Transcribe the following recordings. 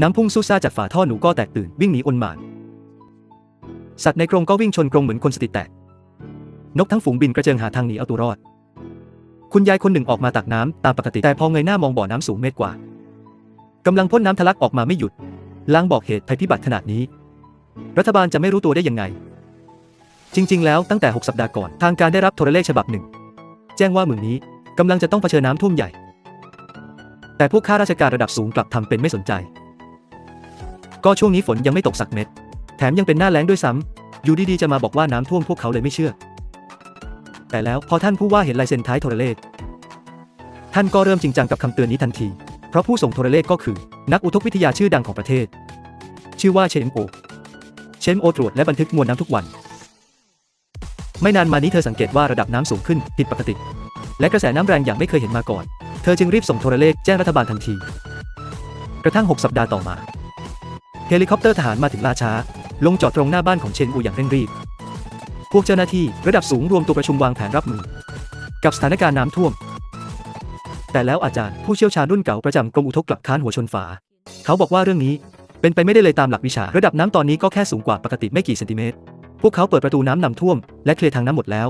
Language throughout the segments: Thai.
น้ำพุ่งสู้ซ่าจากฝาท่อหนูก็แตกตื่นวิ่งหนีอนหมาน สัตว์ในกรงก็วิ่งชนกรงเหมือนคนสติแตก นกทั้งฝูงบินกระเจิงหาทางหนีเอาตัวรอด คุณยายคนหนึ่งออกมาตักน้ำตามปกติแต่พอเงยหน้ามองบ่อน้ำสูงเมตรกว่ากำลังพ่นน้ำทะลักออกมาไม่หยุด ล้างบอกเหตุภัยพิบัติขนาดนี้ รัฐบาลจะไม่รู้ตัวได้ยังไง จริง ๆ แล้วตั้งแต่ 6 สัปดาห์ก่อนทางการได้รับโทรเลขฉบับหนึ่ง แจ้งว่าเมืองนี้กำลังจะต้องเผชิญน้ำท่วมใหญ่ แต่พวกข้าราชการระดับสูงกลับทำเป็นไม่สนใจ ก็ช่วงนี้ฝนยังไม่ตกสักเม็ด แถมยังเป็นหน้าแล้งด้วยซ้ำอยู่ดีๆจะมาบอกว่าน้ำท่วมพวกเขาเลยไม่เชื่อ แต่แล้วพอท่านผู้ว่าเห็นลายเซ็นท้ายโทรเลข ท่านก็เริ่มจริงจังกับคำเตือนนี้ทันที เพราะผู้ส่งโทรเลขก็คือ นักอุทกวิทยาชื่อดังของประเทศ ชื่อว่าเชนโอ เชนโอตรวจและบันทึกมวลน้ำทุกวัน ไม่นานมานี้เธอสังเกตว่าระดับน้ำสูงขึ้นผิดปกติ และกระแสน้ำแรงอย่างไม่เคยเห็นมาก่อน เธอจึงรีบส่งโทรเลขแจ้งรัฐบาลทันที กระทั่ง 6 สัปดาห์ต่อมา เฮลิคอปเตอร์ทหารมาถึงล่าช้า ลงจอดตรงหน้าบ้านของเชนอูอย่างเร่งรีบ พวกเจ้าหน้าที่ระดับสูงรวมตัวประชุมวางแผนรับมือ กับสถานการณ์น้ำท่วม แต่แล้วอาจารย์ผู้เชี่ยวชาญรุ่นเก่าประจำกรมอุทกกลับค้านหัวชนฝา เขาบอกว่าเรื่องนี้เป็นไปไม่ได้เลยตามหลักวิชา ระดับน้ำตอนนี้ก็แค่สูงกว่าปกติไม่กี่เซนติเมตร พวกเขาเปิดประตูน้ำนำท่วม และเคลียร์ทางน้ำหมดแล้ว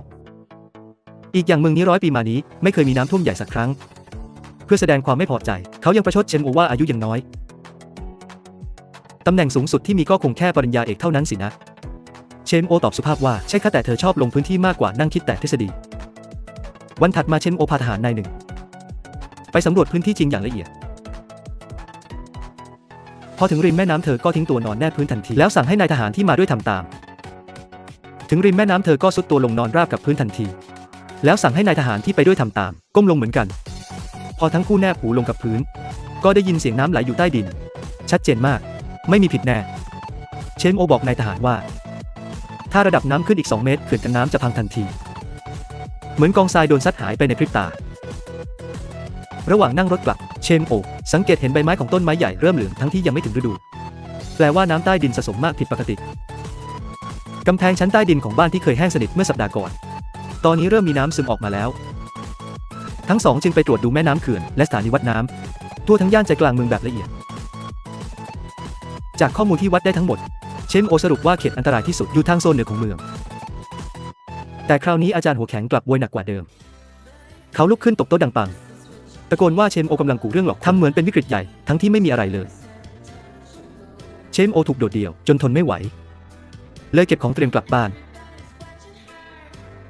อีกอย่างเมืองนี้ร้อยปีมานี้ไม่เคยมีน้ำท่วมใหญ่สักครั้ง เพื่อแสดงความไม่พอใจ เขายังประชดเชนโอว่าอายุยังน้อย ตำแหน่งสูงสุดที่มีก็คงแค่ปริญญาเอกเท่านั้นสินะ เชนโอตอบสุภาพว่าใช่ค่ะแต่เธอชอบลงพื้นที่มากกว่านั่งคิดแต่ทฤษฎี วันถัดมาเชนโอพาทหารนายหนึ่ง ไปสำรวจพื้นที่จริงอย่างละเอียด พอถึงริมแม่น้ำเธอก็ทิ้งตัวนอนแนบพื้นทันทีแล้วสั่งให้นายทหารที่มาด้วยทำตาม ถึงริมแม่น้ำเธอก็ซุดตัวลงนอนราบกับพื้นทันที แล้วสั่งให้นายทหารที่ไปด้วยทำตาม ก้มลงเหมือนกัน พอทั้งคู่แนบหูลงกับพื้น ก็ได้ยินเสียงน้ำไหลอยู่ใต้ดิน ชัดเจนมาก ไม่มีผิดแน่ เชนโอบอกนายทหารว่า ถ้าระดับน้ำขึ้นอีก 2 เมตรเขื่อนกันน้ำจะพังทันที เหมือนกองทรายโดนซัดหายไปในพริบตา ระหว่างนั่งรถกลับ เชนโอ สังเกตเห็นใบไม้ของต้นไม้ใหญ่เริ่มเหลืองทั้งที่ยังไม่ถึงฤดู แปลว่าน้ำใต้ดินสะสมมากผิดปกติกำแพงชั้นใต้ดินของบ้านที่เคยแห้งสนิทเมื่อสัปดาห์ก่อน ตอนนี้เริ่มมีน้ำซึมออกมาแล้ว ทั้งสองจึงไปตรวจดูแม่น้ำเขื่อนและสถานีวัดน้ำทั่วทั้งย่านใจกลางเมืองแบบละเอียด จากข้อมูลที่วัดได้ทั้งหมด เชนโอสรุปว่าเขตอันตรายที่สุดอยู่ทางโซนเหนือของเมือง แต่คราวนี้อาจารย์หัวแข็งกลับโวยหนักกว่าเดิม เขาลุกขึ้นตบโต๊ะดังปัง ตะโกนว่าเชนโอกำลังกูเรื่องหลอกทำเหมือนเป็นวิกฤตใหญ่ทั้งที่ไม่มีอะไรเลย เชนโอถูกโดดเดี่ยวจนทนไม่ไหว เลยเก็บของเตรียมกลับบ้าน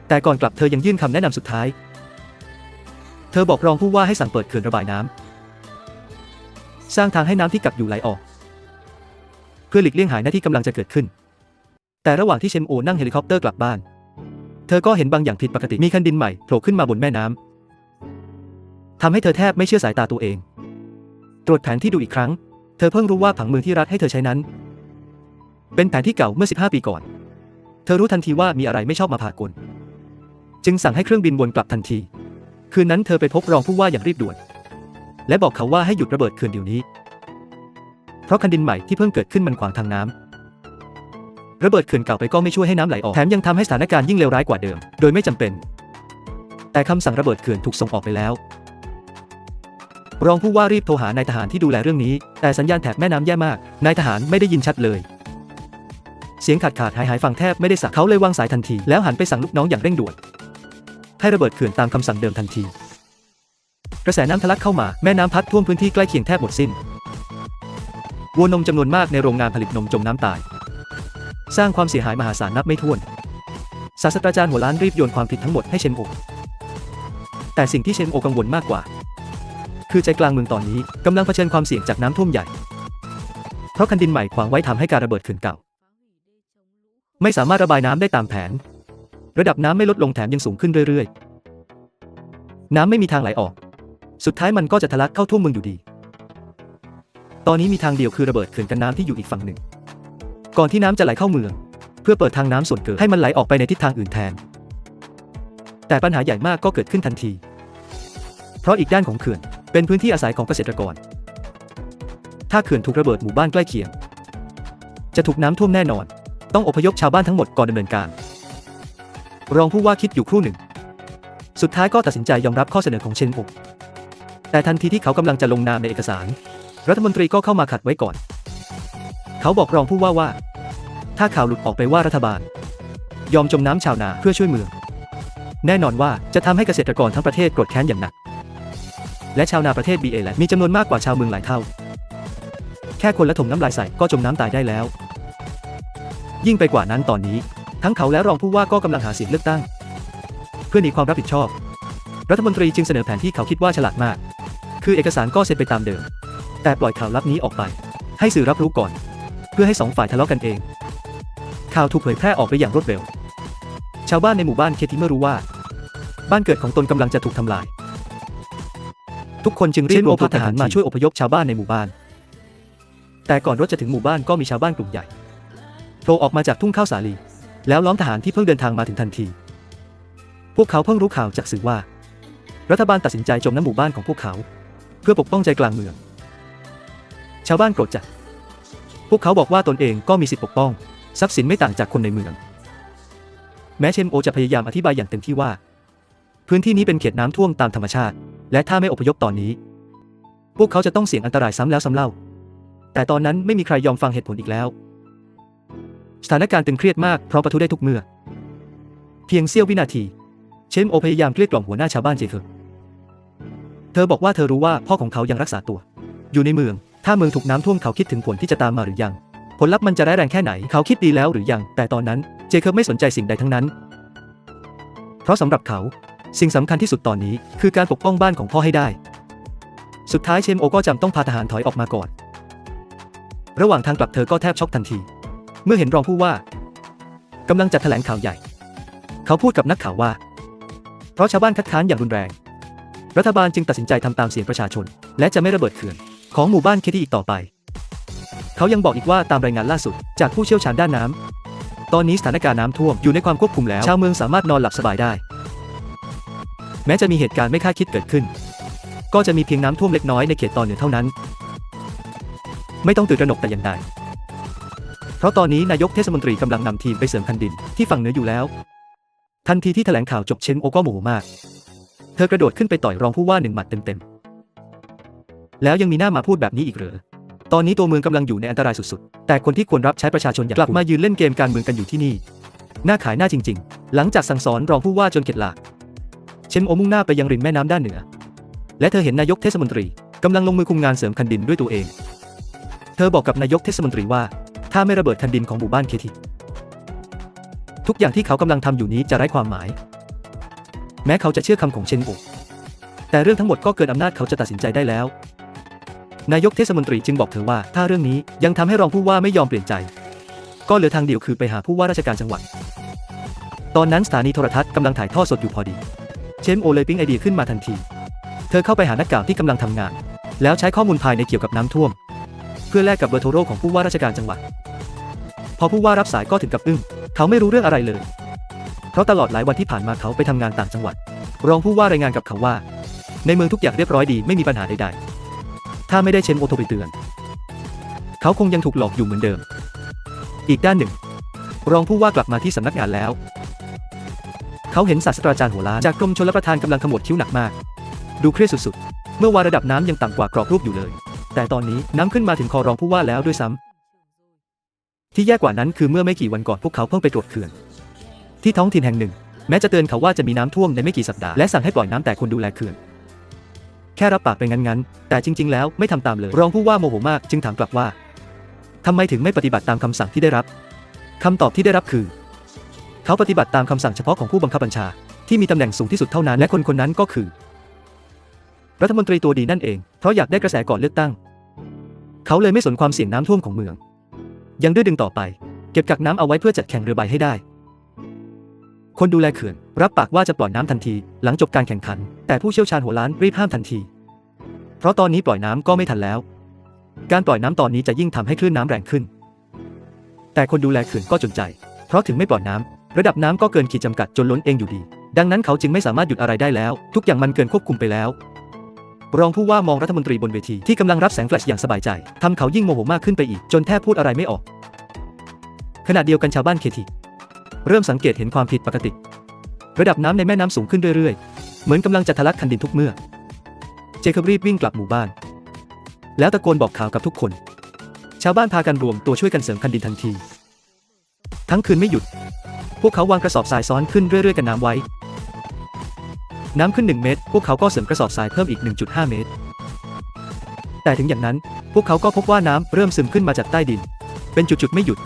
แต่ก่อนกลับเธอยังยื่นคำแนะนำสุดท้าย เธอบอกรองผู้ว่าให้สั่งเปิดเขื่อนระบายน้ำสร้างทางให้น้ำที่กักอยู่ไหลออก พื่อหลีกเลี่ยงหายหน้าที่กำลังจะเกิดขึ้น แต่ระหว่างที่เชมโอนั่งเฮลิคอปเตอร์กลับบ้าน เธอก็เห็นบางอย่างผิดปกติมีคันดินใหม่โผล่ขึ้นมาบนแม่น้ำทำให้เธอแทบไม่เชื่อสายตาตัวเอง ตรวจแผนที่ดูอีกครั้ง เธอเพิ่งรู้ว่าผังเมืองที่รัฐให้เธอใช้นั้น เป็นแผนที่เก่าเมื่อ 15 ปีก่อน เธอรู้ทันทีว่ามีอะไรไม่ชอบมาพากล จึงสั่งให้เครื่องบินวนกลับทันที คืนนั้นเธอไปพบรองผู้ว่าอย่างรีบด่วน และบอกเขาว่าให้หยุดระเบิดเขื่อนเดี๋ยวนี้ ราะคันดินใหม่ที่เพิ่งเกิดขึ้นมันขวางทางน้ำระเบิดเขื่อนเก่าไปก็ไม่ช่วยให้น้ำไหลออกแถมยังทำให้สถานการณ์ยิ่งเลวร้ายกว่าเดิม โดยไม่จำเป็น แต่คำสั่งระเบิดเขื่อนถูกส่งออกไปแล้ว รองผู้ว่ารีบโทรหานายทหารที่ดูแลเรื่องนี้ แต่สัญญาณแถบแม่น้ำแย่มาก นายทหารไม่ได้ยินชัดเลยเสียงขาดขาดหายหายฟังแทบไม่ได้สักเขาเลยวางสายทันทีแล้วหันไปสั่งลูกน้องอย่างเร่งด่วน ให้ระเบิดเขื่อนตามคำสั่งเดิมทันที กระแสน้ำทะลักเข้ามาแม่น้ำพัดท่วมพื้นที่ใกล้เคียงแทบหมดสิ้น วัวนมจำนวนมากในโรงงานผลิตนมจมน้ำตาย สร้างความเสียหายมหาศาลนับไม่ถ้วน ศาสตราจารย์หัวล้านรีบโยนความผิดทั้งหมดให้เชนโอ แต่สิ่งที่เชนโอกังวลมากกว่า คือใจกลางเมืองตอนนี้กำลังเผชิญความเสี่ยงจากน้ำท่วมใหญ่ เพราะคันดินใหม่ขวางไว้ทำให้การระเบิดเขื่อนเก่า ไม่สามารถระบายน้ำได้ตามแผน ระดับน้ำไม่ลดลงแถมยังสูงขึ้นเรื่อยๆ น้ำไม่มีทางไหลออก สุดท้ายมันก็จะทะลักเข้าท่วมเมืองอยู่ดี ตอนนี้มีทางเดียวคือระเบิดเขื่อนกันน้ำที่อยู่อีกฝั่งหนึ่ง ก่อนที่น้ำจะไหลเข้าเมือง เพื่อเปิดทางน้ำส่วนเกิดให้มันไหลออกไปในทิศทางอื่นแทน แต่ปัญหาใหญ่มากก็เกิดขึ้นทันที เพราะอีกด้านของเขื่อนเป็นพื้นที่อาศัยของเกษตรกร ถ้าเขื่อนถูกระเบิดหมู่บ้านใกล้เคียง จะถูกน้ำท่วมแน่นอน ต้องอพยพชาวบ้านทั้งหมดก่อนดำเนินการ รองผู้ว่าคิดอยู่ครู่หนึ่ง สุดท้ายก็ตัดสินใจยอมรับข้อเสนอของเชนอกแต่ทันทีที่เขากำลังจะลงนามในเอกสาร รัฐมนตรีก็เข้ามาขัดไว้ก่อน เขาบอกรองผู้ว่าว่า ถ้าข่าวหลุดออกไปว่ารัฐบาล ยอมจมน้ำชาวนาเพื่อช่วยเมือง แน่นอนว่าจะทำให้เกษตรกรทั้งประเทศโกรธแค้นอย่างหนัก และชาวนาประเทศ BA แหละมีจำนวนมากกว่าชาวเมืองหลายเท่า แค่คนละถมน้ำลายใส่ก็จมน้ำตายได้แล้ว ยิ่งไปกว่านั้นตอนนี้ ทั้งเขาและรองผู้ว่าก็กำลังหาเสียงเลือกตั้ง เพื่อหนีความรับผิดชอบ รัฐมนตรีจึงเสนอแผนที่เขาคิดว่าฉลาดมาก คือเอกสารก็เซ็นไปตามเดิม แต่ปล่อยข่าวลับนี้ออกไป ให้สื่อรับรู้ก่อน เพื่อให้สองฝ่ายทะเลาะกันเอง ข่าวถูกเผยแพร่ออกไปอย่างรวดเร็ว ชาวบ้านในหมู่บ้านเคที่เมื่อรู้ว่า บ้านเกิดของตนกำลังจะถูกทำลาย ทุกคนจึงรีบรวมพลทหารมาช่วยอพยพชาวบ้านในหมู่บ้าน แต่ก่อนรถจะถึงหมู่บ้านก็มีชาวบ้านกลุ่มใหญ่โผล่ออกมาจากทุ่งข้าวสาลี แล้วล้อมทหารที่เพิ่งเดินทางมาถึงทันที พวกเขาเพิ่งรู้ข่าวจากสื่อว่า รัฐบาลตัดสินใจโจมน้ำหมู่บ้านของพวกเขา เพื่อปกป้องใจกลางเมือง ชาวบ้านโกรธจัด พวกเขาบอกว่าตนเองก็มีสิทธิปกป้อง ทรัพย์สินไม่ต่างจากคนในเมือง แม้เชมโอจะพยายามอธิบายอย่างเต็มที่ว่า พื้นที่นี้เป็นเขตน้ำท่วมตามธรรมชาติ และถ้าไม่อพยพตอนนี้ พวกเขาจะต้องเสี่ยงอันตรายซ้ำแล้วซ้ำเล่า แต่ตอนนั้นไม่มีใครยอมฟังเหตุผลอีกแล้ว สถานการณ์ตึงเครียดมากเพราะประทุได้ทุกเมื่อ เพียงเสี้ยววินาที เชมโอพยายามเกลี้ยกล่อมหัวหน้าชาวบ้านเจเธอเธอบอกว่าเธอรู้ว่าพ่อของเขายังรักษาตัว อยู่ในเมือง ถ้าเมืองถูกน้ำท่วมเขาคิดถึงผลที่จะตามมาหรือยัง ผลลัพธ์มันจะร้ายแรงแค่ไหนเขาคิดดีแล้วหรือยัง แต่ตอนนั้นเจคิบไม่สนใจสิ่งใดทั้งนั้น เพราะสำหรับเขา สิ่งสำคัญที่สุดตอนนี้คือการปกป้องบ้านของพ่อให้ได้ สุดท้ายเชมโอก็จำต้องพาทหารถอยออกมาก่อน ระหว่างทางกลับเธอก็แทบช็อกทันที เมื่อเห็นรองผู้ว่ากำลังจัดแถลงข่าวใหญ่ เขาพูดกับนักข่าวว่า เพราะชาวบ้านคัดค้านอย่างรุนแรง รัฐบาลจึงตัดสินใจทำตามเสียงประชาชน และจะไม่ระเบิดเขื่อน ของหมู่บ้านเคที่อีกต่อไป เขายังบอกอีกว่าตามรายงานล่าสุด จากผู้เชี่ยวชาญด้านน้ำ ตอนนี้สถานการณ์น้ำท่วมอยู่ในความควบคุมแล้ว ชาวเมืองสามารถนอนหลับสบายได้ แม้จะมีเหตุการณ์ไม่คาดคิดเกิดขึ้น ก็จะมีเพียงน้ำท่วมเล็กน้อยในเขตตอนเหนือเท่านั้น ไม่ต้องตื่นตระหนกแต่อย่างใดเพราะตอนนี้นายกเทศมนตรีกำลังนำทีมไปเสริมคันดินที่ฝั่งเหนืออยู่แล้ว ทันทีที่แถลงข่าวจบเชนโอก็โมโหมาก เธอกระโดดขึ้นไปต่อยรองผู้ว่าหนึ่งหมัดเต็มๆ แล้วยังมีหน้ามาพูดแบบนี้อีกเหรอ ตอนนี้ตัวเมืองกำลังอยู่ในอันตรายสุดๆ แต่คนที่ควรรับใช้ประชาชนอย่างกลับมายืนเล่นเกมการเมืองกันอยู่ที่นี่น่าขายหน้าจริง ๆ หลังจากสั่งสอนรองผู้ว่าจนเข็ดหลาบเชนโอมุ่งหน้าไปยังริมแม่น้ำด้านเหนือ และเธอเห็นนายกเทศมนตรีกำลังลงมือคุมงานเสริมคันดินด้วยตัวเอง เธอบอกกับนายกเทศมนตรีว่า ถ้าไม่ระเบิดคันดินของหมู่บ้านเคทีทุกอย่างที่เขากำลังทำอยู่นี้จะไร้ความหมาย แม้เขาจะเชื่อคำของเชนโอแต่เรื่องทั้งหมดก็เกินอำนาจเขาจะตัดสินใจได้แล้ว นายกเทศมนตรีจึงบอกเธอว่า ถ้าเรื่องนี้ยังทำให้รองผู้ว่าไม่ยอมเปลี่ยนใจ ก็เหลือทางเดียวคือไปหาผู้ว่าราชการจังหวัด ตอนนั้นสถานีโทรทัศน์กำลังถ่ายทอดสดอยู่พอดี เชมโอเลยปิ๊งไอเดียขึ้นมาทันที เธอเข้าไปหานักข่าวที่กำลังทำงาน แล้วใช้ข้อมูลภายในเกี่ยวกับน้ำท่วม เพื่อแลกกับเบอร์โทรของผู้ว่าราชการจังหวัด พอผู้ว่ารับสายก็ถึงกับอึ้งเขาไม่รู้เรื่องอะไรเลย เพราะตลอดหลายวันที่ผ่านมาเขาไปทำงานต่างจังหวัด รองผู้ว่ารายงานกับเขาว่า ในเมืองทุกอย่างเรียบร้อยดีไม่มีปัญหาใดๆ ถ้าไม่ได้เชนโอโทรไปเตือน เขาคงยังถูกหลอกอยู่เหมือนเดิม อีกด้านหนึ่ง รองผู้ว่ากลับมาที่สำนักงานแล้ว เขาเห็นศาสตราจารย์หัวล้านจากกรมชลประทานกำลังขมวดคิ้วหนักมาก ดูเครียดสุดๆ เมื่อวานระดับน้ำยังต่ำกว่ากรอบรูปอยู่เลย แต่ตอนนี้น้ำขึ้นมาถึงคอรองผู้ว่าแล้วด้วยซ้ำที่แย่กว่านั้นคือเมื่อไม่กี่วันก่อนพวกเขาเพิ่งไปตรวจเขื่อน ที่ท้องถิ่นแห่งหนึ่ง แม้จะเตือนเขาว่าจะมีน้ำท่วมในไม่กี่สัปดาห์และสั่งให้ปล่อยน้ำแต่คนดูแลเขื่อน แค่รับปากไปงั้นๆ แต่จริง ๆ แล้วไม่ทำตามเลย รองผู้ว่าโมโหมากจึงถามกลับว่าทำไมถึงไม่ปฏิบัติตามคำสั่งที่ได้รับคำตอบที่ได้รับคือ เขาปฏิบัติตามคำสั่งเฉพาะของผู้บังคับบัญชา ที่มีตำแหน่งสูงที่สุดเท่านั้นและคนคนนั้นก็คือ รัฐมนตรีตัวดีนั่นเอง เพราะอยากได้กระแสก่อนเลือกตั้ง เขาเลยไม่สนความเสี่ยงน้ำท่วมของเมือง ยังดื้อดึงต่อไป เก็บกักน้ำเอาไว้เพื่อจัดแข่งเรือใบให้ได้ คนดูแลเขื่อน รับปากว่าจะปล่อยน้ำทันทีหลังจบการแข่งขัน แต่ผู้เชี่ยวชาญหัวล้านรีบห้ามทันที เพราะตอนนี้ปล่อยน้ำก็ไม่ทันแล้ว การปล่อยน้ำตอนนี้จะยิ่งทำให้คลื่นน้ำแรงขึ้น แต่คนดูแลเขื่อนก็จนใจ เพราะถึงไม่ปล่อยน้ำระดับน้ำก็เกินขีดจำกัดจนล้นเองอยู่ดี ดังนั้นเขาจึงไม่สามารถหยุดอะไรได้แล้ว ทุกอย่างมันเกินควบคุมไปแล้วรองผู้ว่ามองรัฐมนตรีบนเวทีที่กำลังรับแสงแฟลชอย่างสบายใจทำเขายิ่งโมโหมากขึ้นไปอีก จนแทบพูดอะไรไม่ออก ขณะเดียวกันชาวบ้านเคทีเริ่มสังเกตเห็นความผิดปกติ ระดับน้ำในแม่น้ำสูงขึ้นเรื่อยๆ เหมือนกำลังจะทะลักคันดินทุกเมื่อ เจคอบรีบวิ่งกลับหมู่บ้าน แล้วตะโกนบอกข่าวกับทุกคน ชาวบ้านพากันรวมตัวช่วยกันเสริมคันดินทันที ทั้งคืนไม่หยุด พวกเขาวางกระสอบทรายซ้อนขึ้นเรื่อยๆ กันน้ำไว้ น้ำขึ้น 1 เมตร พวกเขาก็เสริมกระสอบทรายเพิ่มอีก 1.5 เมตร แต่ถึงอย่างนั้น พวกเขาก็พบว่าน้ำเริ่มซึมขึ้นมาจากใต้ดิน เป็นจุดๆไม่หยุด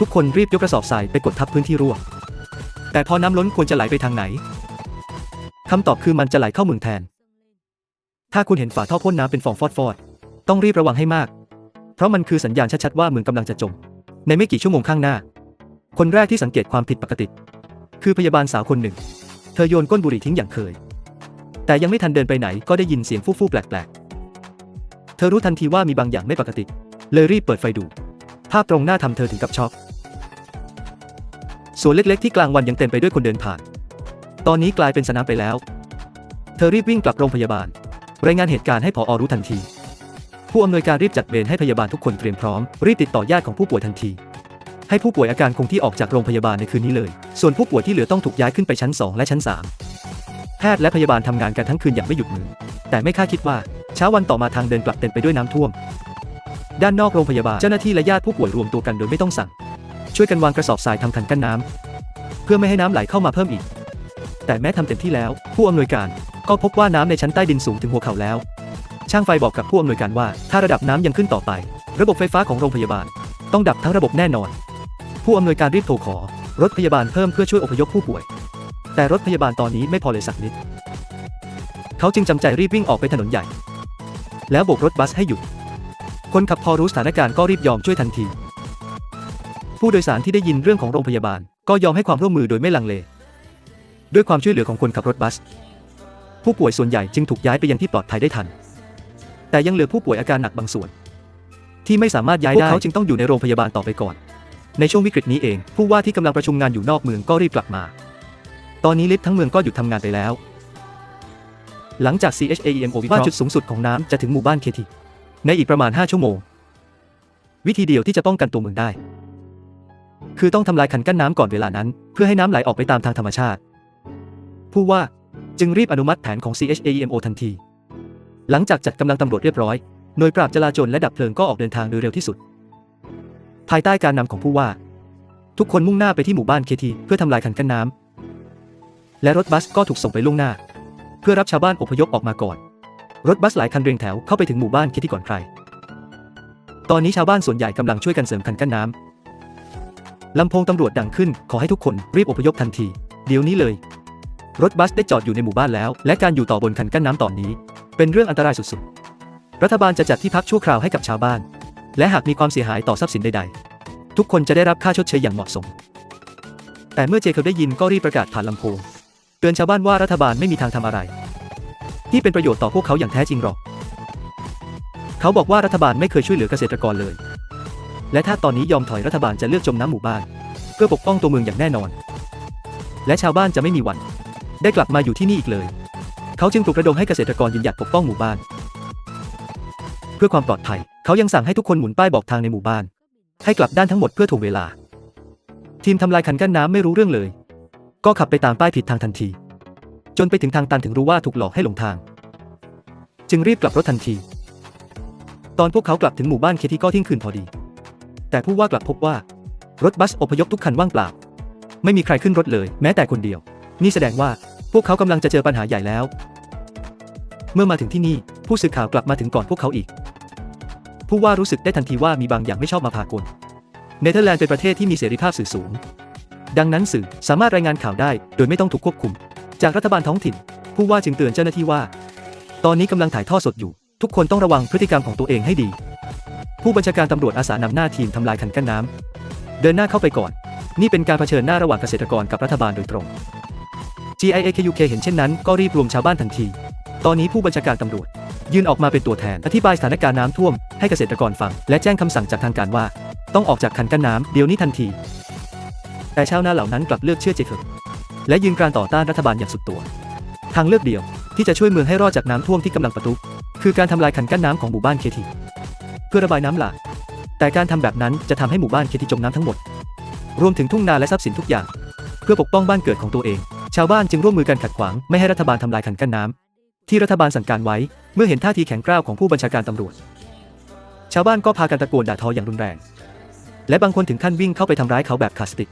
ทุกคนรีบยกกระสอบทรายไปกดทับพื้นที่รั่ว แต่พอน้ำล้นควรจะไหลไปทางไหนคำตอบคือมันจะไหลเข้าเมืองแทน ถ้าคุณเห็นฝาท่อพ่นน้ำเป็นฟองฟอดๆต้องรีบระวังให้มาก เพราะมันคือสัญญาณชัดๆว่าเมืองกำลังจะจม ในไม่กี่ชั่วโมงข้างหน้า คนแรกที่สังเกตความผิดปกติ คือพยาบาลสาวคนหนึ่ง เธอโยนก้นบุหรี่ทิ้งอย่างเคย แต่ยังไม่ทันเดินไปไหนก็ได้ยินเสียงฟู่ๆแปลกๆ เธอรู้ทันทีว่ามีบางอย่างไม่ปกติ เลยรีบเปิดไฟดู ภาพตรงหน้าทำเธอถึงกับช็อก สวนเล็กๆที่กลางวันยังเต็มไปด้วยคนเดินผ่าน ตอนนี้กลายเป็นสนามไปแล้ว เธอรีบวิ่งกลับโรงพยาบาล รายงานเหตุการณ์ให้ผอรู้ทันที ผู้อำนวยการรีบจัดเวรให้พยาบาลทุกคนเตรียมพร้อม รีบติดต่อญาติของผู้ป่วยทันที ให้ผู้ป่วยอาการคงที่ออกจากโรงพยาบาลในคืนนี้เลย ส่วนผู้ป่วยที่เหลือต้องถูกย้ายขึ้นไปชั้น 2 และชั้น 3 แพทย์และพยาบาลทำงานกันทั้งคืนอย่างไม่หยุดมือ แต่ไม่คาดคิดว่าเช้าวันต่อมาทางเดินกลับเต็มไปด้วยน้ำท่วม ด้านนอกโรงพยาบาลเจ้าหน้าที่และญาติผู้ป่วยรวมตัวกันโดยไม่ต้องสั่ง ช่วยกันวางกระสอบทรายทำคันกั้นน้ำเพื่อไม่ให้น้ำไหลเข้ามาเพิ่มอีก แต่แม้ทำเต็มที่แล้ว ผู้อำนวยการก็พบว่าน้ำในชั้นใต้ดินสูงถึงหัวเข่าแล้ว ช่างไฟบอกกับผู้อำนวยการว่า ถ้าระดับน้ำยังขึ้นต่อไป ระบบไฟฟ้าของโรงพยาบาล ต้องดับทั้งระบบแน่นอน ผู้อำนวยการรีบโทรขอ รถพยาบาลเพิ่มเพื่อช่วยอพยพผู้ป่วย แต่รถพยาบาลตอนนี้ไม่พอเลยสักนิด เขาจึงจำใจรีบวิ่งออกไปถนนใหญ่ แล้วโบกรถบัสให้หยุดคนขับพอรู้สถานการณ์ก็รีบยอมช่วยทันที ผู้โดยสารที่ได้ยินเรื่องของโรงพยาบาล ก็ยอมให้ความร่วมมือโดยไม่ลังเล ด้วยความช่วยเหลือของคนขับรถบัส ผู้ป่วยส่วนใหญ่จึงถูกย้ายไปยังที่ปลอดภัยได้ทัน แต่ยังเหลือผู้ป่วยอาการหนักบางส่วน ที่ไม่สามารถย้ายได้พวกเขาจึงต้องอยู่ในโรงพยาบาลต่อไปก่อน ในช่วงวิกฤตนี้เอง ผู้ว่าที่กำลังประชุมงานอยู่นอกเมืองก็รีบกลับมา ตอนนี้ลิฟต์ทั้งเมืองก็หยุดทำงานไปแล้ว หลังจาก CHAEMO วิเคราะห์จุดสูงสุดของน้ำจะถึงหมู่บ้านเคทีในอีกประมาณ 5 ชั่วโมง วิธีเดียวที่จะป้องกันตัวเมืองได้ คือต้องทำลายคันกั้นน้ำก่อนเวลานั้น เพื่อให้น้ำไหลออกไปตามทางธรรมชาติ ผู้ว่าจึงรีบอนุมัติแผนของ CHAEMO ทันที หลังจากจัดกำลังตำรวจเรียบร้อยหน่วยปราบจลาจลและดับเพลิงก็ออกเดินทางโดยเร็วที่สุด ภายใต้การนำของผู้ว่า ทุกคนมุ่งหน้าไปที่หมู่บ้านเคทีเพื่อทำลายคันกั้นน้ำและรถบัสก็ถูกส่งไปล่วงหน้า เพื่อรับชาวบ้านอพยพออกมาก่อน รถบัสหลายคันเรียงแถวเข้าไปถึงหมู่บ้านเคทีก่อนใคร ตอนนี้ชาวบ้านส่วนใหญ่กำลังช่วยกันเสริมคันกั้นน้ำ ลำโพงตำรวจดังขึ้น ขอให้ทุกคนรีบอพยพทันที เดี๋ยวนี้เลย รถบัสได้จอดอยู่ในหมู่บ้านแล้ว และการอยู่ต่อบนคันกั้นน้ำตอนนี้ เป็นเรื่องอันตรายสุดๆ รัฐบาลจะจัดที่พักชั่วคราวให้กับชาวบ้าน และหากมีความเสียหายต่อทรัพย์สินใดๆ ทุกคนจะได้รับค่าชดเชยอย่างเหมาะสม แต่เมื่อเจเขาได้ยินก็รีบประกาศผ่านลำโพง เตือนชาวบ้านว่ารัฐบาลไม่มีทางทำอะไร ที่เป็นประโยชน์ต่อพวกเขาอย่างแท้จริงหรอก เขาบอกว่ารัฐบาลไม่เคยช่วยเหลือเกษตรกรเลย และถ้าตอนนี้ยอมถอยรัฐบาลจะเลือกจมน้ำหมู่บ้าน เพื่อปกป้องตัวเมืองอย่างแน่นอน และชาวบ้านจะไม่มีวัน ได้กลับมาอยู่ที่นี่อีกเลย เขาจึงปลุกระดมให้เกษตรกรยืนหยัดปกป้องหมู่บ้าน เพื่อความปลอดภัย เขายังสั่งให้ทุกคนหมุนป้ายบอกทางในหมู่บ้าน ให้กลับด้านทั้งหมดเพื่อถ่วงเวลา ทีมทำลายคันกั้นน้ำไม่รู้เรื่องเลย ก็ขับไปตามป้ายผิดทางทันที จนไปถึงทางตันถึงรู้ว่าถูกหลอกให้หลงทาง จึงรีบกลับรถทันที ตอนพวกเขากลับถึงหมู่บ้านเคที่ก็ที่ยงคืนพอดี แต่ผู้ว่ากลับพบว่า รถบัสอพยพทุกคันว่างเปล่า ไม่มีใครขึ้นรถเลย แม้แต่คนเดียว นี่แสดงว่าพวกเขากำลังจะเจอปัญหาใหญ่แล้ว เมื่อมาถึงที่นี่ ผู้สื่อข่าวกลับมาถึงก่อนพวกเขาอีก ผู้ว่ารู้สึกได้ทันทีว่ามีบางอย่างไม่ชอบมาพากลเนเธอร์แลนด์เป็นประเทศที่มีเสรีภาพสื่อสูง ดังนั้นสื่อสามารถรายงานข่าวได้ โดยไม่ต้องถูกควบคุม จากรัฐบาลท้องถิ่น ผู้ว่าจึงเตือนเจ้าหน้าที่ว่า ตอนนี้กำลังถ่ายทอดสดอยู่ ทุกคนต้องระวังพฤติกรรมของตัวเองให้ดี ผู้บัญชาการตำรวจอาสานำหน้าทีมทำลายคันกั้นน้ำ เดินหน้าเข้าไปก่อน นี่เป็นการเผชิญหน้าระหว่างเกษตรกรกับรัฐบาลโดยตรง GIAKUK เห็นเช่นนั้นก็รีบรวมชาวบ้านทันที ตอนนี้ผู้บัญชาการตำรวจ ยื่นออกมาเป็นตัวแทนอธิบายสถานการณ์น้ำท่วมให้เกษตรกรฟัง และแจ้งคำสั่งจากทางการว่า ต้องออกจากคันกั้นน้ำเดี๋ยวนี้ทันที แต่ชาวนาเหล่านั้นกลับเลือกเชื่อเจคอบและยืนกรานต่อต้านรัฐบาลอย่างสุดตัว ทางเลือกเดียวที่จะช่วยเมืองให้รอดจากน้ำท่วมที่กำลังประทุคือการทำลายคันกั้นน้ำของหมู่บ้านเคที เพื่อระบายน้ำหลากแต่การทำแบบนั้นจะทำให้หมู่บ้านเคที่จมน้ำทั้งหมด รวมถึงทุ่งนาและทรัพย์สินทุกอย่าง เพื่อปกป้องบ้านเกิดของตัวเอง ชาวบ้านจึงร่วมมือกันขัดขวางไม่ให้รัฐบาลทำลายคันกั้นน้ที่รัฐบาลสั่งการไว้เมื่อเห็นท่าทีแข็งกร้าวของผู้บัญชาการตำรวจ ชาวบ้านก็พากันตะโกนด่าทออย่างรุนแรง และบางคนถึงขั้นวิ่งเข้าไปทำร้ายเขาแบบขาสติก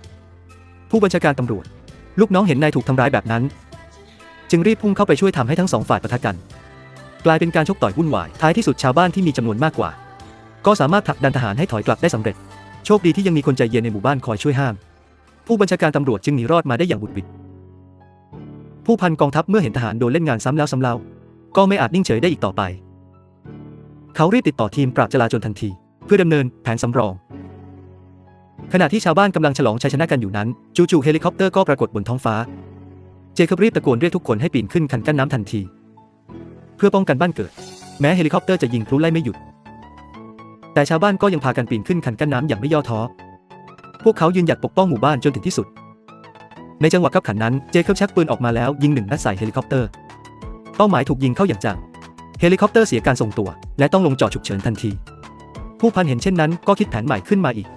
ผู้บัญชาการตำรวจ ลูกน้องเห็นนายถูกทำร้ายแบบนั้น จึงรีบพุ่งเข้าไปช่วยทำให้ทั้งสองฝ่ายปะทะกัน กลายเป็นการชกต่อยวุ่นวายท้ายที่สุดชาวบ้านที่มีจำนวนมากกว่า ก็สามารถผลักดันทหารให้ถอยกลับได้สำเร็จ โชคดีที่ยังมีคนใจเย็นในหมู่บ้านคอยช่วยห้าม ผู้บัญชาการตำรวจจึงหนีรอดมาได้อย่างบุดหวิด ผู้พันกองทัพเมื่อเห็นทหารโดนเล่นงานซ้ำแล้วซ้ำเล่า ก็ไม่อาจนิ่งเฉยได้อีกต่อไป เขารีบติดต่อทีมปราบจลาจลทันที เพื่อดำเนินแผนสำรอง ขณะที่ชาวบ้านกำลังฉลองชัยชนะกันอยู่นั้น จู่ๆเฮลิคอปเตอร์ก็ปรากฏบนท้องฟ้า เจคอบรีบตะโกนเรียกทุกคนให้ปีนขึ้นคันกั้นน้ำทันที เพื่อป้องกันบ้านเกิด แม้เฮลิคอปเตอร์จะยิงพลุไล่ไม่หยุด แต่ชาวบ้านก็ยังพากันปีนขึ้นคันกั้นน้ำอย่างไม่ย่อท้อ พวกเขายืนหยัดปกป้องหมู่บ้านจนถึงที่สุด ในจังหวะขับขันนั้น เจคอบชักปืนออกมาแล้วยิงหนึ่งนัดใส่เฮลิคอปเตอร์ เป้าหมายถูกยิงเข้าอย่างจัง เฮลิคอปเตอร์เสียการทรงตัว และต้องลงจอดฉุกเฉินทันที ผู้พันเห็นเช่นนั้นก็คิดแผนใหม่ขึ้นมาอีก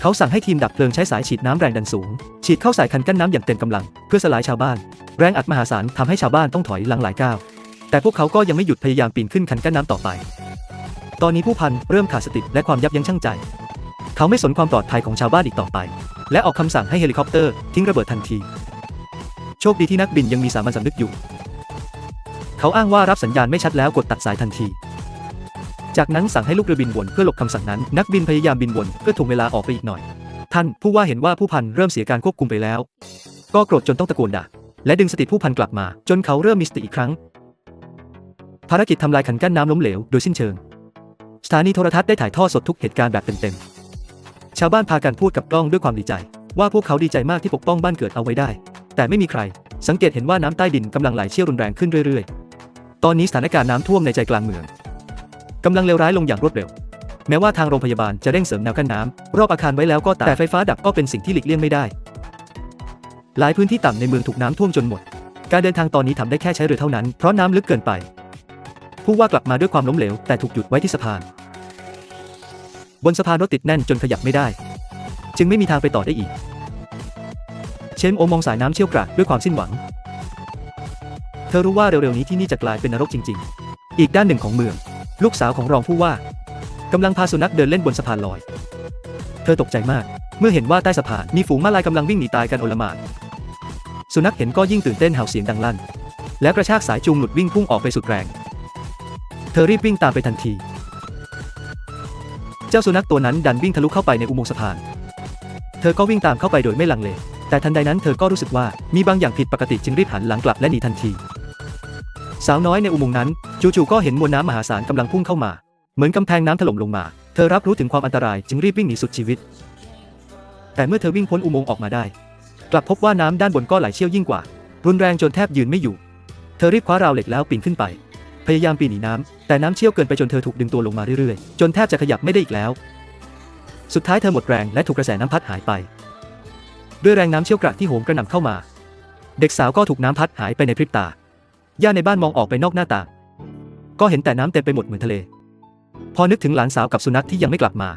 เขาสั่งให้ทีมดับเพลิงใช้สายฉีดน้ำแรงดันสูง ฉีดเข้าใส่คันกั้นน้ำอย่างเต็มกำลัง เพื่อสลายชาวบ้าน แรงอัดมหาศาลทำให้ชาวบ้านต้องถอยหลังหลายก้าว แต่พวกเขาก็ยังไม่หยุดพยายามปีนขึ้นคันกั้นน้ำต่อไป ตอนนี้ผู้พันเริ่มขาดสติและความยับยั้งชั่งใจ เขาไม่สนความปลอดภัยของชาวบ้านอีกต่อไป และออกคำสั่งให้เฮลิคอปเตอร์ทิ้งระเบิดทันที โชคดีที่นักบินยังมีสามัญสำนึกอยู่ เขาอ้างว่ารับสัญญาณไม่ชัดแล้วกดตัดสายทันที จากนั้นสั่งให้ลูกเรือบินวนเพื่อหลบคำสั่งนั้น นักบินพยายามบินวนเพื่อถ่วงเวลาออกไปอีกหน่อย ท่านผู้ว่าเห็นว่าผู้พันเริ่มเสียการควบคุมไปแล้ว ก็โกรธจนต้องตะโกนด่าและดึงสติผู้พันกลับมา จนเขาเริ่มมีสติอีกครั้ง ภารกิจทำลายขันกั้นน้ำล้มเหลวโดยสิ้นเชิง สถานีโทรทัศน์ได้ถ่ายทอดสดทุกเหตุการณ์แบบเต็มๆ ชาวบ้านพากันพูดกับกล้องด้วยความดีใจ ว่าพวกเขาดีใจมากที่ปกป้องบ้านเกิดเอาไว้ได้ แต่ไม่มีใคร สังเกตเห็นว่าน้ำใต้ดินกำลังไหลเชี่ยวรุนแรงขึ้นเรื่อยๆ ตอนนี้สถานการณ์น้ำท่วมในใจกลางเมืองกำลังเลวร้ายลงอย่างรวดเร็ว แม้ว่าทางโรงพยาบาลจะเร่งเสริมแนวกั้นน้ำรอบอาคารไว้แล้วก็ตามแต่ไฟฟ้าดับก็เป็นสิ่งที่หลีกเลี่ยงไม่ได้ หลายพื้นที่ต่ำในเมืองถูกน้ำท่วมจนหมด การเดินทางตอนนี้ทำได้แค่ใช้เรือเท่านั้นเพราะน้ำลึกเกินไป ผู้ว่ากลับมาด้วยความล้มเหลว แต่ถูกหยุดไว้ที่สะพาน บนสะพานรถติดแน่นจนขยับไม่ได้ จึงไม่มีทางไปต่อได้อีก เชนโอมองสายน้ำเชี่ยวกรากด้วยความสิ้นหวัง เธอรู้ว่าเร็วๆนี้ที่นี่จะกลายเป็นนรกจริง ๆ อีกด้านหนึ่งของเมือง ลูกสาวของรองผู้ว่ากำลังพาสุนัขเดินเล่นบนสะพานลอย เธอตกใจมาก เมื่อเห็นว่าใต้สะพานมีฝูงม้าลายกำลังวิ่งหนีตายกันโอลหมานสุนัขเห็นก็ยิ่งตื่นเต้นเห่าเสียงดังลั่น และกระชากสายจูงหลุดวิ่งพุ่งออกไปสุดแรง เธอรีบวิ่งตามไปทันที เจ้าสุนัขตัวนั้นดันวิ่งทะลุเข้าไปในอุโมงค์สะพาน เธอก็วิ่งตามเข้าไปโดยไม่ลังเล แต่ทันใดนั้นเธอก็รู้สึกว่ามีบางอย่างผิดปกติจึงรีบหันหลังกลับและหนีทันที สาวน้อยในอุโมงค์นั้นจู่ๆก็เห็นมวลน้ำมหาศาลกำลังพุ่งเข้ามา เหมือนกำแพงน้ำถล่มลงมา เธอรับรู้ถึงความอันตรายจึงรีบวิ่งหนีสุดชีวิต แต่เมื่อเธอวิ่งพ้นอุโมงค์ออกมาได้ กลับพบว่าน้ำด้านบนก็ไหลเชี่ยวยิ่งกว่า รุนแรงจนแทบยืนไม่อยู่ เธอรีบคว้าราวเหล็กแล้วปีนขึ้นไป พยายามปีนหนีน้ำแต่น้ำเชี่ยวเกินไปจนเธอถูกดึงตัวลงมาเรื่อยๆ จนแทบจะขยับไม่ได้อีกแล้ว สุดท้ายเธอหมดแรงและถูกกระแสน้ำพัดหายไป ด้วยแรงน้ำเชี่ยวกรากที่โหมกระหน่ำเข้ามา เด็กสาวก็ถูกน้ำพัดหายไปในพริบตาย่าในบ้านมองออกไปนอกหน้าต่างก็เห็นแต่น้ำเต็มไปหมดเหมือนทะเล พอนึกถึงหลานสาวกับสุนัขที่ยังไม่กลับมา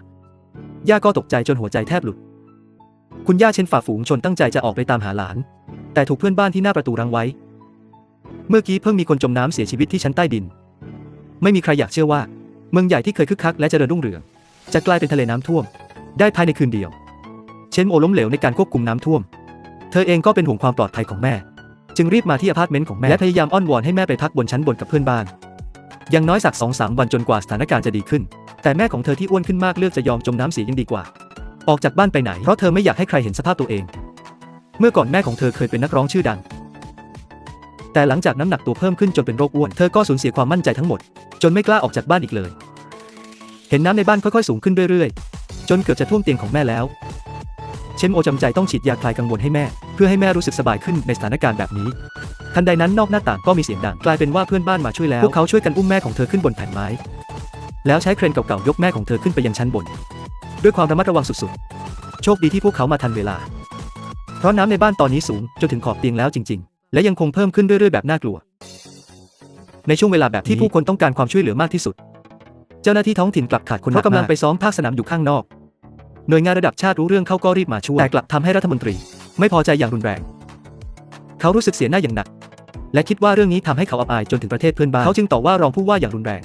ย่าก็ตกใจจนหัวใจแทบหลุด คุณย่าเช่นฝ่าฝูงชนตั้งใจจะออกไปตามหาหลาน แต่ถูกเพื่อนบ้านที่หน้าประตูรังไว้ เมื่อกี้เพิ่งมีคนจมน้ำเสียชีวิตที่ชั้นใต้ดิน ไม่มีใครอยากเชื่อว่า เมืองใหญ่ที่เคยคึกคักและเจริญรุ่งเรือง จะกลายเป็นทะเลน้ำท่วม ได้ภายในคืนเดียว เชนโอล้มเหลวในการควบคุมน้ำท่วม เธอเองก็เป็นห่วงความปลอดภัยของแม่ จึงรีบมาที่อพาร์ตเมนต์ของแม่และพยายามอ้อนวอนให้แม่ไปพักบนชั้นบนกับเพื่อนบ้านยังน้อยสักสองสามวันจนกว่าสถานการณ์จะดีขึ้น แต่แม่ของเธอที่อ้วนขึ้นมากเลือกจะยอมจมน้ำเสียยังดีกว่า ออกจากบ้านไปไหนเพราะเธอไม่อยากให้ใครเห็นสภาพตัวเอง เมื่อก่อนแม่ของเธอเคยเป็นนักร้องชื่อดัง แต่หลังจากน้ำหนักตัวเพิ่มขึ้นจนเป็นโรคอ้วน เธอก็สูญเสียความมั่นใจทั้งหมด จนไม่กล้าออกจากบ้านอีกเลย เห็นน้ำในบ้านค่อยๆสูงขึ้นเรื่อยๆ จนเกือบจะท่วมเตียงของแม่แล้ว เชมโอจำใจต้องฉีดยาคลายกังวลให้แม่ เพื่อให้แม่รู้สึกสบายขึ้นในสถานการณ์แบบนี้ ทันใดนั้นนอกหน้าต่างก็มีเสียงดังกลายเป็นว่าเพื่อนบ้านมาช่วยแล้ว พวกเขาช่วยกันอุ้มแม่ของเธอขึ้นบนแผ่นไม้ แล้วใช้เครนเก่าๆยกแม่ของเธอขึ้นไปยังชั้นบน ด้วยความระมัดระวังสุดๆ โชคดีที่พวกเขามาทันเวลา เพราะน้ำในบ้านตอนนี้สูงจนถึงขอบเตียงแล้วจริง ๆ และยังคงเพิ่มขึ้นเรื่อยๆแบบน่ากลัว ในช่วงเวลาแบบที่ผู้คนต้องการความช่วยเหลือมากที่สุด เจ้าหน้าที่ท้องถิ่นกลับขาดคนเพราะกำลังไปซ้อมภาคสนามอยู่ข้างนอก หน่วยงานระดับชาติรู้เรื่องเขาก็รีบมาช่วยแต่กลับทำให้รัฐมนตรี ไม่พอใจอย่างรุนแรง เขารู้สึกเสียหน้าอย่างหนัก และคิดว่าเรื่องนี้ทำให้เขาอับอายจนถึงประเทศเพื่อนบ้านเขาจึงต่อว่ารองผู้ว่าอย่างรุนแรง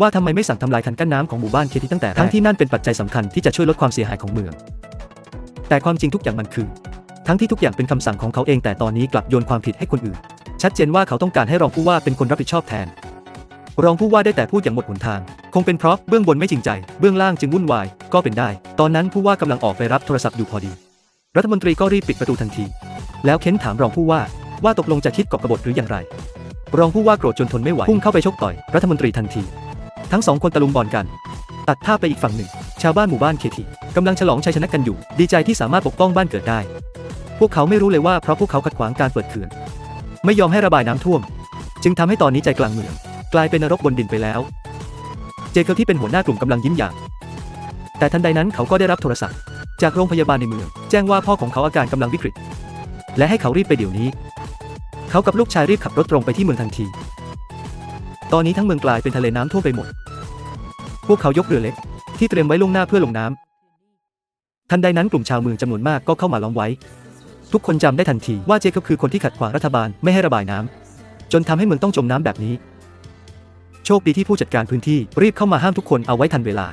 ว่าทำไมไม่สั่งทำลายคันกั้นน้ำของหมู่บ้านเคที่ตั้งแต่แรกทั้งที่นั่นเป็นปัจจัยสำคัญที่จะช่วยลดความเสียหายของเมือง แต่ความจริงทุกอย่างมันคือ ทั้งที่ทุกอย่างเป็นคำสั่งของเขาเองแต่ตอนนี้กลับโยนความผิดให้คนอื่น ชัดเจนว่าเขาต้องการให้รองผู้ว่าเป็นคนรับผิดชอบแทน รองผู้ว่าได้แต่พูดอย่างหมดหนทาง คงเป็นเพราะเบื้องบนไม่จริงใจ เบื้องล่างจึงวุ่นวาย ก็เป็นได้ ตอนนั้นผู้ว่ากำลังออกไปรับโทรศัพท์อยู่พอดี รัฐมนตรีก็รีบปิดประตูทันที แล้วเค้นถามรองผู้ว่าว่าตกลงจะคิดกอบกบฏหรืออย่างไร รองผู้ว่าโกรธจนทนไม่ไหวพุ่งเข้าไปชกต่อยรัฐมนตรีทันที ทั้งสองคนตะลุมบอลกัน ตัดภาไปอีกฝั่งหนึ่ง ชาวบ้านหมู่บ้านเคทีกำลังฉลองชัยชนะกันอยู่ ดีใจที่สามารถปกป้องบ้านเกิดได้ พวกเขาไม่รู้เลยว่าเพราะพวกเขาขัดขวางการเปิดเขื่อน ไม่ยอมให้ระบายน้ำท่วม จึงทำให้ตอนนี้ใจกลางเมือง กลายเป็นนรกบนดินไปแล้ว เจเคิลที่เป็นหัวหน้ากลุ่มกำลังยิ้มอย่าง แต่ทันใดนั้นเขาก็ได้รับโทรศัพท์ จากโรงพยาบาลในเมือง แจ้งว่าพ่อของเขาอาการกำลังวิกฤต และให้เขารีบไปเดี๋ยวนี้ เขากับลูกชายรีบขับรถตรงไปที่เมืองทันที ตอนนี้ทั้งเมืองกลายเป็นทะเลน้ำท่วมไปหมด พวกเขายกเรือเล็ก ที่เตรียมไว้ล่วงหน้าเพื่อลงน้ำทันใดนั้นกลุ่มชาวเมืองจำนวนมากก็เข้ามาล้อมไว้ ทุกคนจำได้ทันทีว่าเจคอบคือคนที่ขัดขวางรัฐบาลไม่ให้ระบายน้ำจนทำให้เมืองต้องจมน้ำแบบนี้ โชคดีที่ผู้จัดการพื้นที่รีบเข้ามาห้ามทุกคนเอาไว้ทันเวลา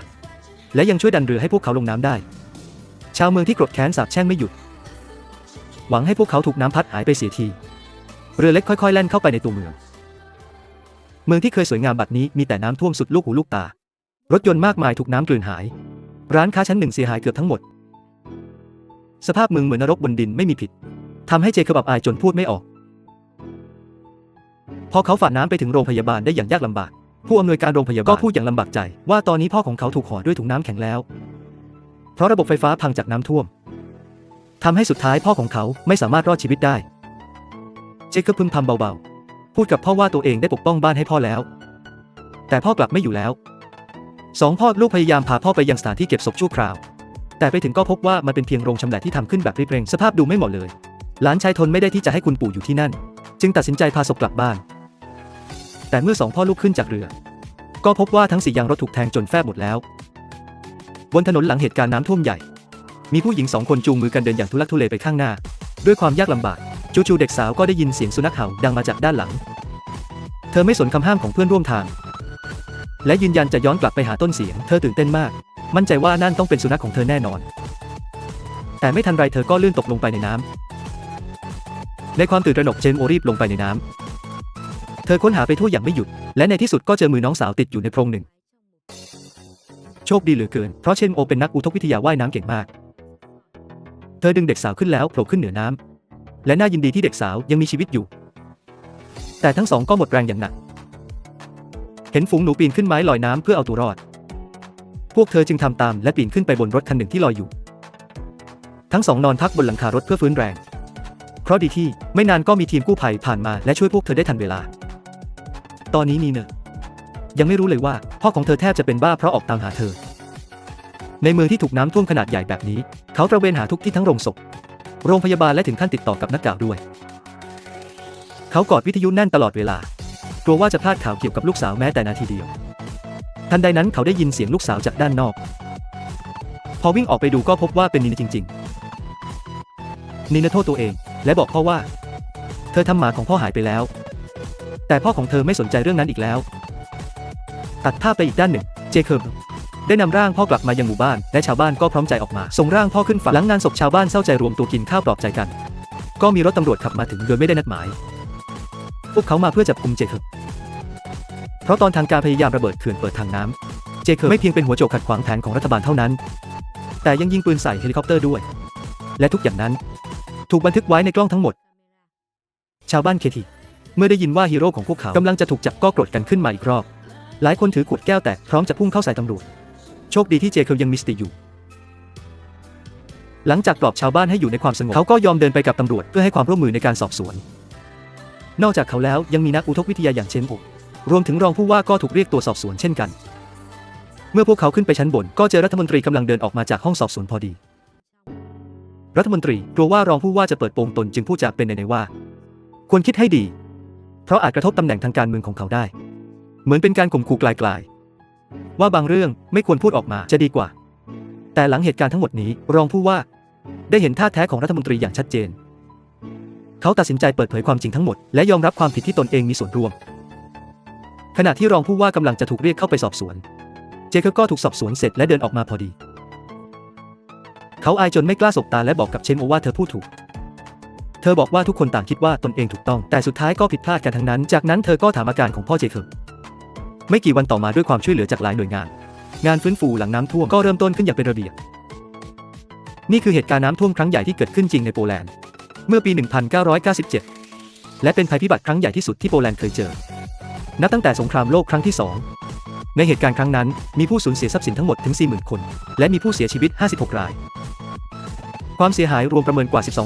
และยังช่วยดันเรือให้พวกเขาลงน้ำได้ ชาวเมืองที่โกรธแค้นสาบแช่งไม่หยุด หวังให้พวกเขาถูกน้ำพัดหายไปเสียที เรือเล็กค่อยๆแล่นเข้าไปในตัวเมือง เมืองที่เคยสวยงามบัดนี้มีแต่น้ำท่วมสุดลูกหูลูกตา รถยนต์มากมายถูกน้ำกลืนหาย ร้านค้าชั้นหนึ่งเสียหายเกือบทั้งหมด สภาพเมืองเหมือนนรกบนดินไม่มีผิดทำให้เจคบับอายจนพูดไม่ออก พอเขาฝ่าน้ำไปถึงโรงพยาบาลได้อย่างยากลำบาก ผู้อำนวยการโรงพยาบาลก็พูดอย่างลำบากใจ ว่าตอนนี้พ่อของเขาถูกห่อด้วยถุงน้ำแข็งแล้ว เพราะระบบไฟฟ้าพังจากน้ำท่วมทำให้สุดท้ายพ่อของเขาไม่สามารถรอดชีวิตได้ เจคอบพึมพำเบาๆ พูดกับพ่อว่าตัวเองได้ปกป้องบ้านให้พ่อแล้ว แต่พ่อกลับไม่อยู่แล้ว สองพ่อลูกพยายามพาพ่อไปยังสถานที่เก็บศพชั่วคราว แต่ไปถึงก็พบว่ามันเป็นเพียงโรงชำแหละที่ทำขึ้นแบบรีบเร่งสภาพดูไม่เหมาะเลย หลานชายทนไม่ได้ที่จะให้คุณปู่อยู่ที่นั่น จึงตัดสินใจพาศพกลับบ้าน แต่เมื่อสองพ่อลูกขึ้นจากเรือ ก็พบว่าทั้งสี่ยางรถถูกแทงจนแฟบหมดแล้ว บนถนนหลังเหตุการณ์น้ำท่วมใหญ่ มีผู้หญิงสองคนจูงมือกันเดินอย่างทุลักทุเลไปข้างหน้า ด้วยความยากลำบากจู่ๆเด็กสาวก็ได้ยินเสียงสุนัขเห่าดังมาจากด้านหลัง เธอไม่สนคำห้ามของเพื่อนร่วมทาง และยืนยันจะย้อนกลับไปหาต้นเสียง เธอตื่นเต้นมาก มั่นใจว่านั่นต้องเป็นสุนัขของเธอแน่นอน แต่ไม่ทันไรเธอก็ลื่นตกลงไปในน้ำในความตื่นตระหนกเจนโอรีบลงไปในน้ำเธอค้นหาไปทั่วอย่างไม่หยุด และในที่สุดก็เจอมือน้องสาวติดอยู่ในโพรงหนึ่ง โชคดีเหลือเกิน เพราะเชนโอเป็นนักอุทกวิทยาว่ายน้ำเก่งมาก เธอดึงเด็กสาวขึ้นแล้วโผล่ขึ้นเหนือน้ำและน่ายินดีที่เด็กสาวยังมีชีวิตอยู่ แต่ทั้งสองก็หมดแรงอย่างหนัก เห็นฝูงหนูปีนขึ้นไม้ลอยน้ำเพื่อเอาตัวรอด พวกเธอจึงทำตามและปีนขึ้นไปบนรถคันหนึ่งที่ลอยอยู่ ทั้งสองนอนพักบนหลังคารถเพื่อฟื้นแรง เพราะดีที่ไม่นานก็มีทีมกู้ภัยผ่านมาและช่วยพวกเธอได้ทันเวลา ตอนนี้นีเนอยังไม่รู้เลยว่า พ่อของเธอแทบจะเป็นบ้าเพราะออกตามหาเธอ ในเมืองที่ถูกน้ำท่วมขนาดใหญ่แบบนี้ เขาตระเวนหาทุกที่ทั้งโรงศพ โรงพยาบาลและถึงขั้นติดต่อกับนักข่าวด้วย เขากอดวิทยุแน่นตลอดเวลา กลัวว่าจะพลาดข่าวเกี่ยวกับลูกสาวแม้แต่นาทีเดียว ทันใดนั้นเขาได้ยินเสียงลูกสาวจากด้านนอก พอวิ่งออกไปดูก็พบว่าเป็นนีนจริง ๆนีนโทษตัวเอง และบอกพ่อว่า เธอทำหมาของพ่อหายไปแล้ว แต่พ่อของเธอไม่สนใจเรื่องนั้นอีกแล้ว ตัดภาพไปอีกด้านหนึ่ง เจคอบได้นำร่างพ่อกลับมายังหมู่บ้าน และชาวบ้านก็พร้อมใจออกมา ส่งร่างพ่อขึ้นฝั่งหลังงานศพชาวบ้านเศร้าใจรวมตัวกินข้าวปลอบใจกัน ก็มีรถตำรวจขับมาถึงโดยไม่ได้นัดหมาย พวกเขามาเพื่อจับกุมเจคอบเพราะตอนทางการพยายามระเบิดเขื่อนเปิดทางน้ำเจคอบไม่เพียงเป็นหัวโจกขัดขวางแผนของรัฐบาลเท่านั้น แต่ยังยิงปืนใส่เฮลิคอปเตอร์ด้วย และทุกอย่างนั้น ถูกบันทึกไว้ในกล้องทั้งหมด ชาวบ้านเคทีเมื่อได้ยินว่าฮีโร่ของพวกเขากำลังจะถูกจับก็โกรธกันขึ้นมาอีกรอบ หลายคนถือขวดแก้วแตกพร้อมจะพุ่งเข้าใส่ตำรวจ โชคดีที่เจคอบยังมีสติอยู่ หลังจากปลอบชาวบ้านให้อยู่ในความสงบเขาก็ยอมเดินไปกับตำรวจเพื่อให้ความร่วมมือในการสอบสวน นอกจากเขาแล้วยังมีนักอุทกวิทยาอย่างเชนโอกรวมถึงรองผู้ว่าก็ถูกเรียกตัวสอบสวนเช่นกัน เมื่อพวกเขาขึ้นไปชั้นบน ก็เจอรัฐมนตรีกำลังเดินออกมาจากห้องสอบสวนพอดี รัฐมนตรีกลัวว่ารองผู้ว่าจะเปิดโปงตนจึงพูดจากเป็นในๆว่า ควรคิดให้ดี เพราะอาจกระทบตำแหน่งทางการเมืองของเขาได้ เหมือนเป็นการข่มขู่ไกลๆว่าบางเรื่องไม่ควรพูดออกมาจะดีกว่า แต่หลังเหตุการณ์ทั้งหมดนี้รองผู้ว่า ได้เห็นท่าแท้ของรัฐมนตรีอย่างชัดเจน เขาตัดสินใจเปิดเผยความจริงทั้งหมด และยอมรับความผิดที่ตนเองมีส่วนร่วม ขณะที่รองผู้ว่ากำลังจะถูกเรียกเข้าไปสอบสวน เจคก็ถูกสอบสวนเสร็จและเดินออกมาพอดี เขาอายจนไม่กล้าสบตาและบอกกับเชนโอว่าเธอพูดถูก เธอบอกว่าทุกคนต่างคิดว่าตนเองถูกต้อง แต่สุดท้ายก็ผิดพลาดกันทั้งนั้น จากนั้นเธอก็ถามอาการของพ่อเจคไม่กี่วันต่อมาด้วยความช่วยเหลือจากหลายหน่วยงาน งานฟื้นฟูหลังน้ำท่วมก็เริ่มต้นขึ้นอย่างเป็นระเบียบนี่คือเหตุการณ์น้ำท่วมครั้งใหญ่ที่เกิดขึ้นจริงในโปแลนด์ เมื่อปี 1997 และเป็นภัยพิบัติครั้งใหญ่ที่สุดที่โปแลนด์เคยเจอ นับตั้งแต่สงครามโลกครั้งที่ 2 ในเหตุการณ์ครั้งนั้น มีผู้สูญเสียทรัพย์สินทั้งหมดถึง 40,000 คน และมีผู้เสียชีวิต 56 ราย ความเสียหายรวมประเมินกว่า 12